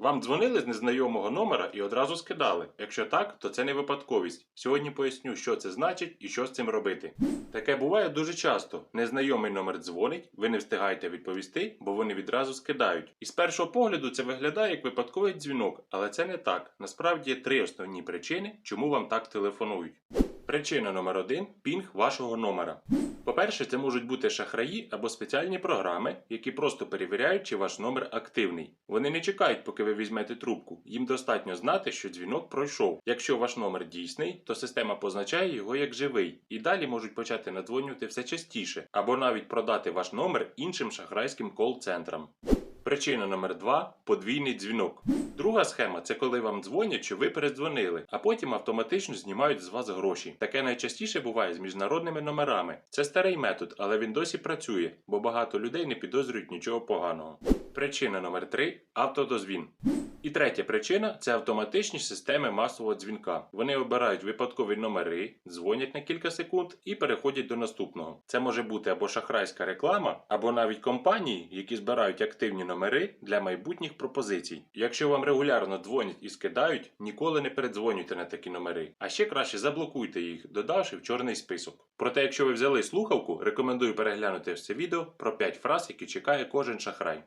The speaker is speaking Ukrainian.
Вам дзвонили з незнайомого номера і одразу скидали. Якщо так, то це не випадковість. Сьогодні поясню, що це значить і що з цим робити. Таке буває дуже часто. Незнайомий номер дзвонить, ви не встигаєте відповісти, бо вони відразу скидають. І з першого погляду це виглядає як випадковий дзвінок, але це не так. Насправді є три основні причини, чому вам так телефонують. Причина номер один пінг вашого номера. По-перше, це можуть бути шахраї або спеціальні програми, які просто перевіряють, чи ваш номер активний. Вони не чекають, поки ви візьмете трубку. Їм достатньо знати, що дзвінок пройшов. Якщо ваш номер дійсний, то система позначає його як живий, і далі можуть почати надзвонювати все частіше, або навіть продати ваш номер іншим шахрайським кол-центрам. Причина номер два подвійний дзвінок. Друга схема це коли вам дзвонять, що ви передзвонили, а потім автоматично знімають з вас гроші. Таке найчастіше буває з міжнародними номерами. Це старий метод, але він досі працює, бо багато людей не підозрюють нічого поганого. Причина номер 3 автодозвін. І третя причина це автоматичні системи масового дзвінка. Вони обирають випадкові номери, дзвонять на кілька секунд і переходять до наступного. Це може бути або шахрайська реклама, або навіть компанії, які збирають активні номери для майбутніх пропозицій. Якщо вам регулярно дзвонять і скидають, ніколи не передзвонюйте на такі номери. А ще краще заблокуйте їх, додавши в чорний список. Проте, якщо ви взяли слухавку, рекомендую переглянути все відео про 5 фраз, які чекає кожен шахрай.